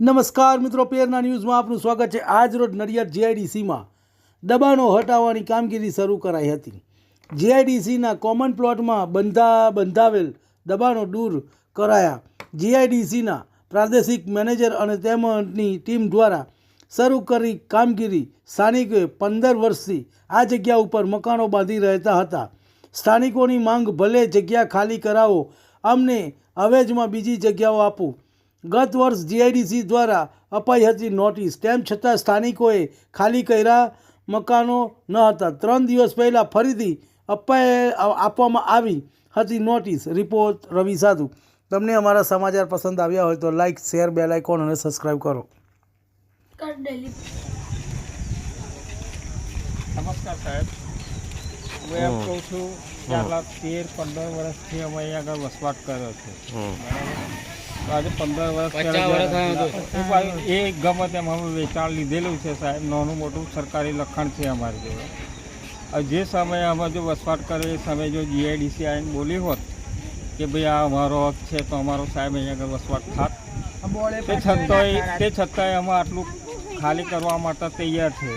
નમસ્કાર મિત્રો, પેરના ન્યૂઝમાં આપનું સ્વાગત છે. આજ રોજ નડિયાદ જીઆઈડીસીમાં દબાણો હટાવવાની કામગીરી શરૂ કરાઈ હતી. જીઆઈડીસીના કોમન પ્લોટમાં બંધા બંધાવેલ દબાણો દૂર કરાયા. જીઆઈડીસીના પ્રાદેશિક મેનેજર અને તેમની ટીમ દ્વારા શરૂ કરી કામગીરી સ્થાનિકોએ પંદર વર્ષથી આ જગ્યા ઉપર મકાનો બાંધી રહેતા હતા. સ્થાનિકોની માંગ ભલે જગ્યા ખાલી કરાવો, અમને અવેજમાં બીજી જગ્યાઓ આપો. ગત વર્ષ જીઆઈડીસી દ્વારા અપાઈ હતી નોટિસ. તેમ છતાં સ્થાનિકોએ ખાલી કર્યા મકાનો ન હતા. ત્રણ દિવસ પહેલાં ફરીથી અપાય આપવામાં આવી હતી નોટિસ. રિપોર્ટ રવિ સાધુ. તમને અમારા સમાચાર પસંદ આવ્યા હોય તો લાઇક શેર બેલ આઇકોન અને સબસ્ક્રાઈબ કરો. નમસ્કાર સાહેબ. હું એમ કહું છું કે આટલા તેર પંદર વર્ષથી અમે અહીંયા આગળ વસવાટ કર્યો છે. બરાબર? આજે પંદર વર્ષ એ ગમત ગમે તેમ અમે વેચાણ લીધેલું છે સાહેબ. નાનું મોટું સરકારી લખાણ છે અમારી જોડે. જે સમયે અમે જો વસવાટ કર્યો એ સમયે જો જીઆઈડીસી આવીને બોલી હોત કે ભાઈ આ અમારો હક છે તો અમારો સાહેબ અહીંયા આગળ વસવાટ થાત. તે છતાંય તે છતાંય અમે આટલું ખાલી કરવા માટે તૈયાર છે.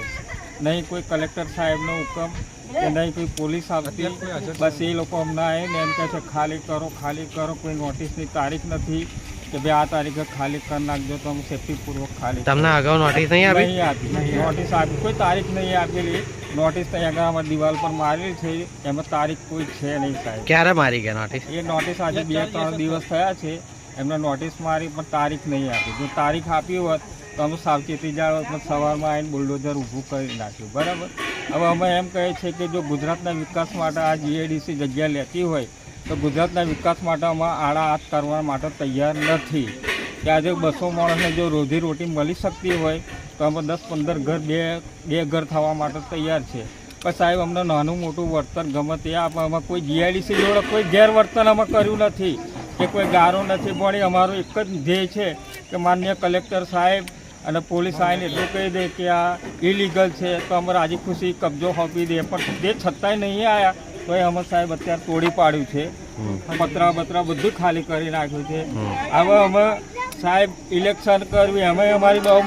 નહીં કોઈ કલેક્ટર સાહેબનો હુકમ કે નહીં કોઈ પોલીસ આવતી બસ એ લોકો અમને આવીને એમ કહે છે ખાલી કરો ખાલી કરો કોઈ નોટિસની તારીખ નથી. કે ભાઈ આ તારીખે ખાલી કરી નાખજો તો અમે સેફટીપૂર્વક ખાલી તમને અગાઉ નોટિસ નહીં આપી? નહીં આપી નોટિસ આપી. કોઈ તારીખ નહીં આપેલી. નોટિસ તો આગળ અમારી દિવાલ પર મારેલી છે. એમાં તારીખ કોઈ છે નહીં સાહેબ. ક્યારે મારી ગયા નોટિસ એ નોટિસ આજે બે ત્રણ દિવસ થયા છે. એમને નોટિસ મારી પણ તારીખ નહીં આપી. જો તારીખ આપી હોત તો અમે સાવચેતી જાળવત પણ સવારમાં આવીને બુલડોઝર ઊભું કરી નાખ્યું. બરાબર? હવે અમે એમ કહે છે કે જો ગુજરાતના વિકાસ માટે આ જીએડીસી જગ્યા લેતી હોય તો ગુજરાતના વિકાસ માટે અમે આડા હાથ કરવા માટે તૈયાર નથી. કે આજે બસો માણસને જો રોજી રોટી મળી શકતી હોય, તો અમે દસ પંદર ઘર, બે બે ઘર થવા માટે તૈયાર છે. પણ સાહેબ, અમને નાનું મોટું વર્તન ગમે તે આપે અમે કોઈ જીઆઈડીસી જોડે કોઈ ગેરવર્તન અમે કર્યું નથી. કે કોઈ ગારો નથી પડી અમારો એક જ ધ્યેય છે કે માન્ય કલેક્ટર સાહેબ અને પોલીસ આવીને એટલું કહી દે કે આ ઇલીગલ છે, તો અમે રાજી ખુશી કબજો સોંપી દે. પણ તે છતાંય નહીં આવ્યા તો એ અમે સાહેબ અત્યારે તોડી પાડ્યું છે. પતરા બતરા બધું ખાલી કરી નાખ્યું છે. હવે અમે સાહેબ ઇલેક્શન કરવી અમે અમારી બહુ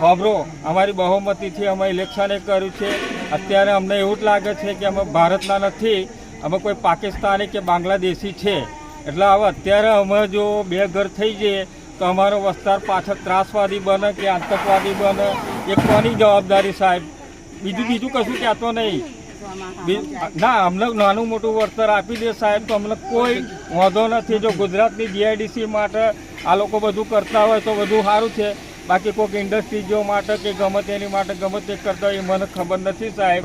ખબરો અમારી બહુમતીથી અમે ઇલેક્શન એ કર્યું છે. અત્યારે અમને એવું જ લાગે છે કે અમે ભારતના નથી અમે કોઈ પાકિસ્તાની કે બાંગ્લાદેશી છે. એટલે હવે અત્યારે અમે જો બે ઘર થઈ જઈએ તો અમારો વિસ્તાર પાછળ ત્રાસવાદી બને કે આતંકવાદી બને એ કોની જવાબદારી સાહેબ? બીજું બીજું કશું કહેતો નહીં. ના અમને નાનું મોટું વળતર આપી દે સાહેબ તો અમને કોઈ વાંધો નથી. જો ગુજરાતની જીઆઈડીસી માટે આ લોકો બધું કરતા હોય તો બધું સારું છે. બાકી કોઈક ઇન્ડસ્ટ્રીઝો માટે કે ગમે તેની માટે ગમે તે કરતા હોય એ મને ખબર નથી સાહેબ.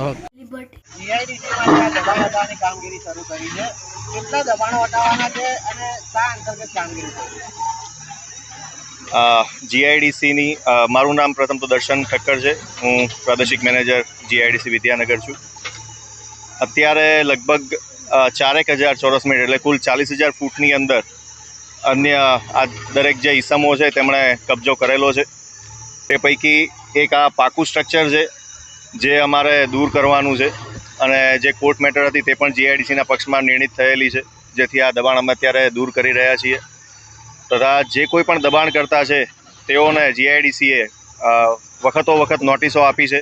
કામગીરી શરૂ કરી છે. કેટલા દબાણો હટાવવાના છે અને શા અંતર્ગત કામગીરી છે? જીઆઈડીસીની મારું નામ પ્રથમ તો દર્શન ઠક્કર છે. હું પ્રાદેશિક મેનેજર જીઆઈડીસી વિદ્યાનગર છું. અત્યારે લગભગ ચારેક હજાર ચોરસ મીટર એટલે કુલ ચાલીસ હજાર ફૂટની અંદર અન્ય, આ દરેક જે ઈસમો છે તેમણે કબજો કરેલો છે. તે પૈકી એક આ પાકું સ્ટ્રક્ચર છે, જે અમારે દૂર કરવાનું છે અને જે કોર્ટ મેટર હતી તે પણ જીઆઈડીસીના પક્ષમાં નિર્ણિત થયેલી છે, જેથી આ દબાણ અમે અત્યારે દૂર કરી રહ્યા છીએ. તથા જે કોઈ પણ દબાણ કરતા છે, તેઓને જીઆઈડીસીએ વખતો વખત નોટિસો આપી છે.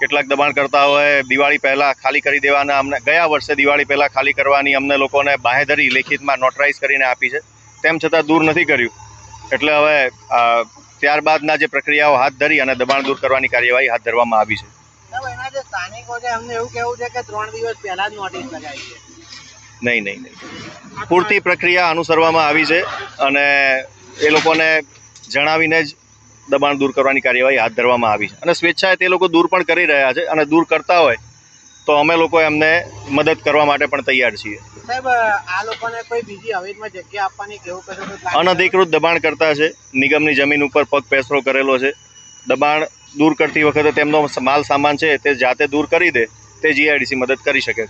કેટલાક દબાણ કરતા હોય દિવાળી પહેલાં ખાલી કરી દેવાના અમને ગયા વર્ષે દિવાળી પહેલાં ખાલી કરવાની અમને લોકોને બાહેધરી લેખિતમાં નોટરાઇઝ કરીને આપી છે. તેમ છતાં દૂર નથી કર્યું. એટલે હવે ત્યારબાદના જે પ્રક્રિયાઓ હાથ ધરી અને દબાણ દૂર કરવાની કાર્યવાહી હાથ ધરવામાં આવી છે. સાહેબ એના જે સ્થાનિકો છે અમને એવું કહેવું છે કે ત્રણ દિવસ પહેલા જ નોટિસ લગાવી છે. નહીં નહીં નહીં. પૂરતી પ્રક્રિયા અનુસરવામાં આવી છે અને એ લોકોને જણાવીને જ દબાણ દૂર કરવાની કાર્યવાહી હાથ ધરવામાં આવી છે. અને સ્વેચ્છાએ તે લોકો દૂર પણ કરી રહ્યા છે અને દૂર કરતા હોય તો અમે લોકો એમને મદદ કરવા માટે પણ તૈયાર છીએ. અનધિકૃત દબાણ કરતા છે. નિગમની જમીન ઉપર પગ પેસરો કરેલો છે. દબાણ દૂર કરતી વખતે તેમનો માલ સામાન છે તે જાતે દૂર કરી દે. તે જીઆઈડીસી મદદ કરી શકે